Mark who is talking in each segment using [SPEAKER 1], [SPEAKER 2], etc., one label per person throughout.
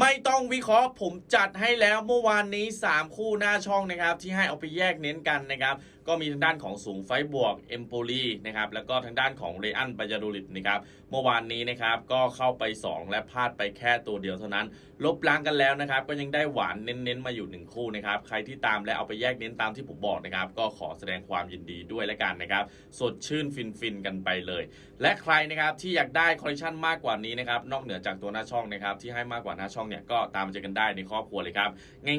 [SPEAKER 1] ไม่ต้องวิเคราะห์ผมจัดให้แล้วเมื่อวานนี้ 3 คู่หน้าช่องนะครับ ที่ให้เอาไปแยกเน้นกันนะครับ ก็มีทางด้านของสูงไฟบวกเอมโปลีนะครับแล้วก็ทางด้านของเรอันบายาโดลิดนะครับเมื่อวานนี้นะครับก็เข้าไป 2 และพลาดไปแค่ตัวเดียวเท่านั้น ลบล้างกันแล้วนะครับ ก็ยังได้หวานเน้นๆมาอยู่ 1 คู่นะครับใครที่ตามและเอาไปแยกเน้นตามที่ผมบอกนะครับก็ขอแสดงความยินดีด้วยและกันนะครับสดชื่นฟินๆกันไปเลย และใครนะครับที่อยากได้คอลเลคชันมากกว่านี้นะครับนอกเหนือจากตัวหน้าช่องนะครับที่ให้มากกว่าหน้าช่องเนี่ยก็ตามมาเจอกันได้ในครอบครัวเลยครับ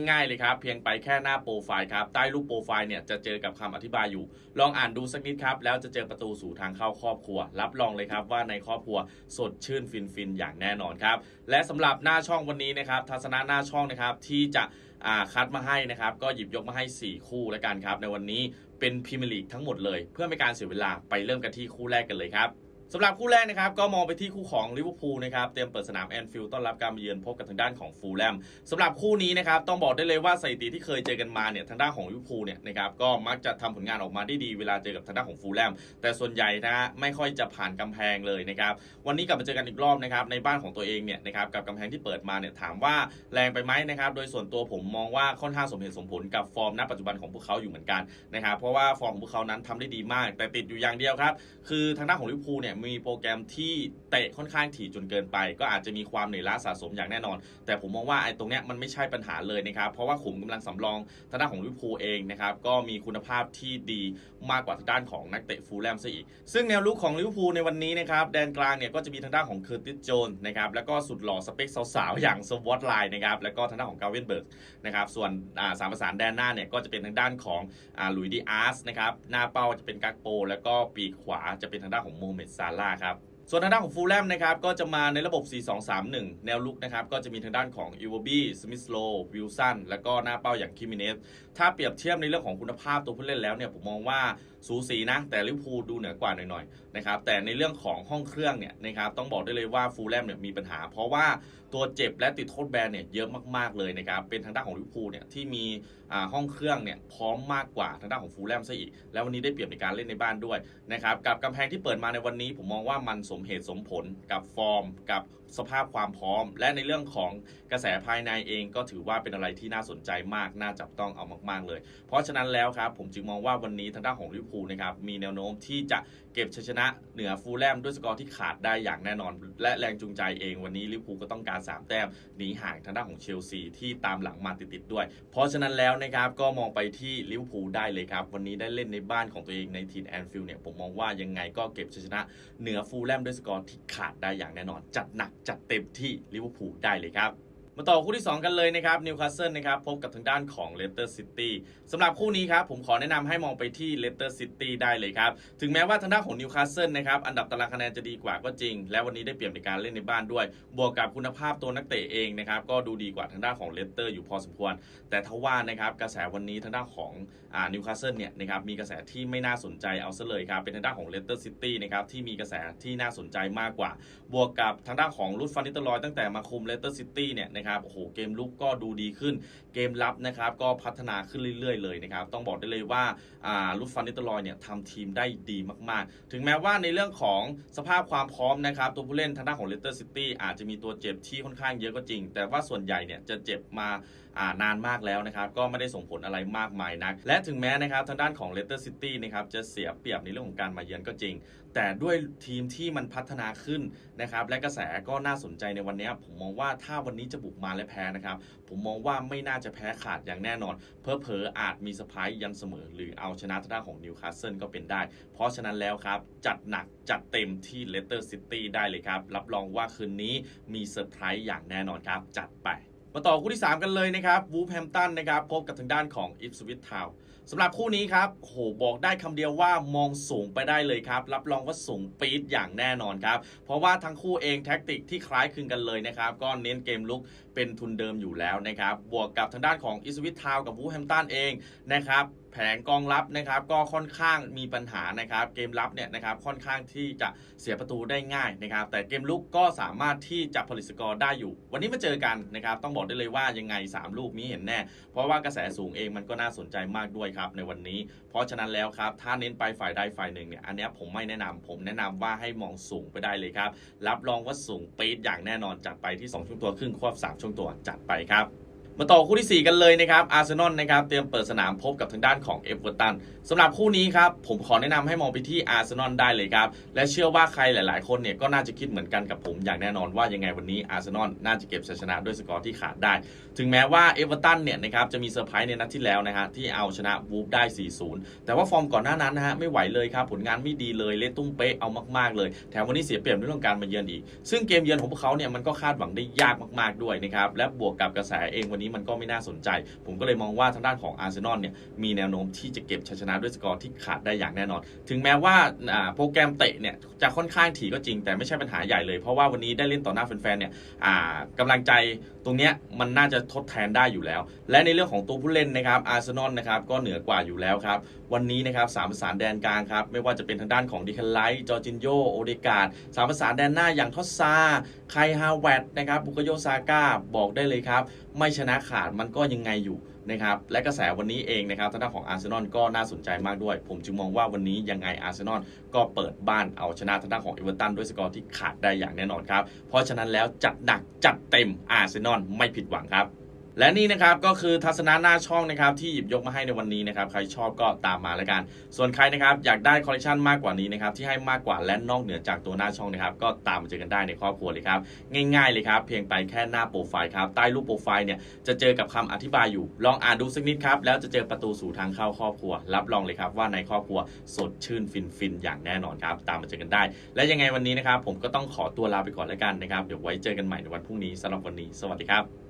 [SPEAKER 1] ง่าย ๆเลยครับ เพียงไปแค่หน้าโปรไฟล์ครับใต้รูปโปรไฟล์เนี่ยจะเจอกับคำอธิบายอยู่ ลองอ่านดูสักนิดครับ แล้วจะเจอประตูสู่ทางเข้าครอบครัว รับรองเลยครับว่าในครอบครัวสดชื่นฟินๆอย่างแน่นอนครับและสำหรับหน้าช่องวันนี้นะครับทัศนะหน้าช่องนะครับที่จะคัดมาให้นะครับก็หยิบยกมาให้ 4 คู่แล้วกันครับในวันนี้เป็นพรีเมียร์ลีกทั้งหมดเลย เพื่อไม่การเสียเวลาไปเริ่มกันที่คู่แรกกันเลยครับ สำหรับคู่แรกนะครับก็มองไปที่คู่ของลิเวอร์พูลนะครับเตรียมเปิดสนามแอนฟิลด์ต้อนรับการมาเยือนพบกับทางด้านของฟูลแลมสำหรับคู่นี้นะครับต้องบอกได้เลยว่าสถิติที่เคยเจอกันมาเนี่ยทางด้านของลิเวอร์พูลเนี่ยนะครับก็มักจะทำผลงานออกมาได้ดีเวลาเจอกับทางด้านของฟูลแลมแต่ส่วนใหญ่นะฮะไม่ค่อยจะผ่านกำแพงเลยนะครับวันนี้กลับมาเจอกันอีกรอบนะครับในบ้านของตัวเองเนี่ยนะครับกับกำแพงที่เปิดมาเนี่ยถามว่าแรงไปไหมนะครับโดยส่วนตัวผมมองว่าค่อนข้างสมเหตุสมผลกับฟอร์มณปัจจุบันของพวกเขาอยู่เหมือนกันนะครับเพราะว่าฟอร์มของพวกเขานั้นทำได้ดีมาก แต่ติดอยู่อย่างเดียวครับคือทางด้านของลิเวอร์พูลเนี่ยมีโปรแกรมที่เตะค่อนข้างถี่จนเกินไป ก็อาจจะมีความเหนื่อยล้าสะสมอย่างแน่นอน แต่ผมมองว่าไอ้ตรงเนี้ยมันไม่ใช่ปัญหาเลยนะครับเพราะว่าขุมกำลังสำรองทางด้านของลิเวอร์พูลเองนะครับก็มีคุณภาพที่ดีมากกว่าทางด้านของนักเตะฟูลแลมซะอีก ซึ่งแนวลุกของลิเวอร์พูลในวันนี้นะครับแดนกลางเนี่ยก็จะมีทางด้านของเคอร์ติสโจนนะครับแล้วก็สุดหล่อสเปคสาวๆอย่างสวอตไลน์นะครับแล้วก็ทางด้านของกาเวนเบิร์กนะครับส่วนอ่าสามประสานแดนหน้าเนี่ยก็จะเป็นทางด้านของอ่าลุยดีอาร์สนะครับหน้าเป้าจะเป็นกักโป แล้วก็ปีกขวาจะเป็นทางด้านของโมเมดซาร่าครับ ส่วนทางด้านของฟูลแลมนะครับก็จะมาในระบบ 4-2-3-1 แนวลุกนะครับก็จะมีทางด้านของอิวบี้สมิธโลวิลสันและก็หน้าเป้าอย่างคิมิเนสถ้าเปรียบเทียบในเรื่องของคุณภาพตัวผู้เล่นแล้วเนี่ยผมมองว่าสูสีนะ แต่ลิเวอร์พูลดูเหนือกว่าหน่อยๆนะครับแต่ในเรื่องของห้องเครื่องเนี่ยนะครับต้องบอกได้เลยว่าฟูลแลมเนี่ยมีปัญหา เพราะว่าตัวเจ็บและติดโทษแบนเนี่ยเยอะมากๆเลยนะครับเป็นทางด้านของลิเวอร์พูลเนี่ยที่มีห้องเครื่องเนี่ยพร้อมมากกว่าทางด้านของฟูลแลมซะอีก แล้ววันนี้ได้เปรียบในการเล่นในบ้านด้วยนะครับกับกำแพงที่เปิดมาในวันนี้ ผมมองว่ามันสมเหตุสมผลกับฟอร์ม กับสภาพความพร้อม และในเรื่องของกระแสภายในเองก็ถือว่าเป็นอะไรที่น่าสนใจมากน่าจับต้องเอามาก ๆเลย เพราะฉะนั้นแล้วครับผมจึงมองว่าวันนี้ทางด้านของลิเวอร์พูลนะครับมีแนวโน้มที่จะเก็บชัยชนะเหนือฟูลแลมด้วยสกอร์ที่ขาดได้อย่างแน่นอน และแรงจูงใจเองวันนี้ลิเวอร์พูลก็ต้องการ3 แต้มหนีห่างทางด้านของเชลซีที่ตามหลังมาติดๆด้วย เพราะฉะนั้นแล้วนะครับก็มองไปที่ลิเวอร์พูลได้เลยครับ วันนี้ได้เล่นในบ้านของตัวเองในทีมแอนฟิลด์เนี่ยผมมองว่ายังไงก็เก็บชัยชนะ เหนือฟูลแลมด้วยสกอร์ที่ขาดได้อย่างแน่นอน จัดหนักจัดเต็มที่ลิเวอร์พูลได้เลยครับ มาต่อคู่ที่ 2 กันเลยนะครับนิวคาสเซิลนะครับพบกับทางด้านของเลสเตอร์ซิตี้สำหรับคู่นี้ครับผมขอแนะนำให้มองไปที่เลสเตอร์ซิตี้ได้เลยครับ ถึงแม้ว่าทางด้านของนิวคาสเซิลนะครับอันดับตารางคะแนนจะดีกว่าก็จริง และวันนี้ได้เปรียบในการเล่นในบ้านด้วย บวกกับคุณภาพตัวนักเตะเองนะครับก็ดูดีกว่าทางด้านของเลสเตอร์อยู่พอสมควร แต่ทว่านะครับกระแสวันนี้ทางด้านของนิวคาสเซิลเนี่ยนะครับมีกระแสที่ไม่น่าสนใจเอาซะเลยครับเป็นทางด้านของเลสเตอร์ซิตี้นะครับที่มีกระแสที่น่าสนใจมากกว่า บวกกับทางด้านของรุดฟันนิตลอยตั้งแต่มาคุมเลสเตอร์ซิตี้เนี่ยนะครับโอ้โหเกมลุกก็ดูดีขึ้น เกมรับนะครับก็พัฒนาขึ้นเรื่อย ๆ เลยนะครับต้องบอกได้เลยว่าอ่ารุดฟันนิตลอยเนี่ยทำทีมได้ดีมากๆ ถึงแม้ว่าในเรื่องของสภาพความพร้อมนะครับตัวผู้เล่นทางด้านของเลสเตอร์ซิตี้อาจจะมีตัวเจ็บที่ค่อนข้างเยอะก็จริง แต่ว่าส่วนใหญ่เนี่ยจะเจ็บมาอ่านานมากแล้วนะครับก็ไม่ได้ส่งผลอะไรมากมายนัก และถึงแม้นะครับทางด้านของเลสเตอร์ซิตี้นะครับจะเสียเปรียบในเรื่องของการมาเยือนก็จริง แต่ด้วยทีมที่มันพัฒนาขึ้นนะครับและกระแสก็น่าสนใจในวันนี้ผมมองว่าถ้าวันนี้จะบุกมาและแพ้นะครับ ผมมองว่าไม่น่าจะแพ้ขาดอย่างแน่นอน เพอเพออาจมีสไพรส์ยันเสมอ หรือเอาชนะทางด้านของนิวคาสเซิลก็เป็นได้ เพราะฉะนั้นแล้วครับ จัดหนักจัดเต็มที่เลสเตอร์ซิตี้ได้เลยครับ รับรองว่าคืนนี้มีเซอร์ไพรส์อย่างแน่นอนครับ จัดไป มาต่อคู่ที่ 3 กันเลยนะครับวูฟแฮมตันนะครับพบกับทางด้านของอิฟสวิตทาวสำหรับคู่นี้ครับโหบอกได้คำเดียวว่ามองสูงไปได้เลยครับ รับรองว่าสูงปี๊ดอย่างแน่นอนครับ เพราะว่าทั้งคู่เองแท็กติกที่คล้ายคลึงกันเลยนะครับ ก็เน้นเกมลุกเป็นทุนเดิมอยู่แล้วนะครับ บวกกับทางด้านของอิสวิตทาวกับวูแฮมตันเองนะครับแผงกองรับนะครับก็ค่อนข้างมีปัญหานะครับ เกมรับเนี่ยนะครับค่อนข้างที่จะเสียประตูได้ง่ายนะครับ แต่เกมลุกก็สามารถที่จะผลิตสกอร์ได้อยู่ วันนี้มาเจอกันนะครับ ต้องบอกได้เลยว่ายังไง 3 ลูกนี้เห็นแน่ เพราะว่ากระแสสูงเองมันก็น่าสนใจมากด้วยครับในวันนี้ เพราะฉะนั้นแล้วครับ ถ้าเน้นไปฝ่ายใดฝ่ายหนึ่งเนี่ยอันนี้ผมไม่แนะนำผมแนะนำว่าให้มองสูงไปได้เลยครับรับรองว่าสูงปี๊ดอย่างแน่นอนจัดไปที่ 2ช่วงตัวครึ่งควบ3ช่วงตัวจัดไปครับ มาต่อคู่ที่ 4 กันเลยนะครับอาร์เซนอลนะครับเตรียมเปิดสนามพบกับทางด้านของเอเวอร์ตันสำหรับคู่นี้ครับผมขอแนะนำให้มองไปที่อาร์เซนอลได้เลยครับและเชื่อว่าใครหลาย ๆ คนเนี่ยก็น่าจะคิดเหมือนกันกับผมอย่างแน่นอนว่ายังไงวันนี้อาร์เซนอลน่าจะเก็บชัยชนะด้วยสกอร์ที่ขาดได้ ถึงแม้ว่าเอเวอร์ตันเนี่ยนะครับจะมีเซอร์ไพรส์ในนัดที่แล้วนะฮะที่เอาชนะวูฟได้ 4-0 แต่ว่าฟอร์มก่อนหน้านั้นนะฮะไม่ไหวเลยครับผลงานไม่ดีเลยเล่นตุ้มเป๊ะเอามาก ๆ เลยแถมวันนี้เสียเปรียบเรื่องการมาเยือนอีก ซึ่งเกมเยือนของพวกเขาเนี่ยมันก็คาดหวังได้ยากมาก ๆ ด้วยนะครับและบวกกับกระแสเองวันนี้มันก็ไม่น่าสนใจ ผมก็เลยมองว่าทางด้านของอาร์เซนอลเนี่ยมีแนวโน้มที่จะเก็บชัยชนะด้วยสกอร์ที่ขาดได้อย่างแน่นอน ถึงแม้ว่าโปรแกรมเตะเนี่ยจะค่อนข้างถี่ก็จริงแต่ไม่ใช่ปัญหาใหญ่เลยเพราะว่าวันนี้ได้เล่นต่อหน้าแฟนๆเนี่ยอ่ากำลังใจตรงเนี้ยมันน่าจะทดแทนได้อยู่แล้ว และในเรื่องของตัวผู้เล่นนะครับอาร์เซนอลนะครับก็เหนือกว่าอยู่แล้วครับวันนี้นะครับสามประสานแดนกลางครับ ไม่ว่าจะเป็นทางด้านของดิคันไลท์จอร์จินโยโอเดกาดสามประสานแดนหน้าอย่างทอสซาไคฮาวเวตนะครับบุกโยซาก้าบอกได้เลยครับ ไม่ชนะขาดมันก็ยังไงอยู่นะครับและกระแสวันนี้เองนะครับทางด้านของอาร์เซนอลก็น่าสนใจมากด้วย ผมจึงมองว่าวันนี้ยังไงอาร์เซนอลก็เปิดบ้านเอาชนะทางด้านของเอเวอร์ตันด้วยสกอร์ที่ขาดได้อย่างแน่นอนครับ เพราะฉะนั้นแล้วจัดหนักจัดเต็มอาร์เซนอลไม่ผิดหวังครับ และนี่นะครับก็คือทัศนะหน้าช่องนะครับที่หยิบยกมาให้ในวันนี้นะครับใครชอบก็ตามมาแล้วกัน ส่วนใครนะครับอยากได้คอลเลคชันมากกว่านี้นะครับที่ให้มากกว่าและนอกเหนือจากตัวหน้าช่องนะครับก็ตามมาเจอกันได้ในครอบครัวเลยครับง่ายๆเลยครับเพียงไปแค่หน้าโปรไฟล์ครับใต้รูปโปรไฟล์เนี่ยจะเจอกับคำอธิบายอยู่ ลองอ่านดูสักนิดครับแล้วจะเจอประตูสู่ทางเข้าครอบครัว รับรองเลยครับว่าในครอบครัวสดชื่นฟินๆอย่างแน่นอนครับตามมาเจอกันได้ และยังไงวันนี้นะครับผมก็ต้องขอตัวลาไปก่อนแล้วกันนะครับเดี๋ยวไว้เจอกันใหม่ในวันพรุ่งนี้สำหรับวันนี้สวัสดีครับ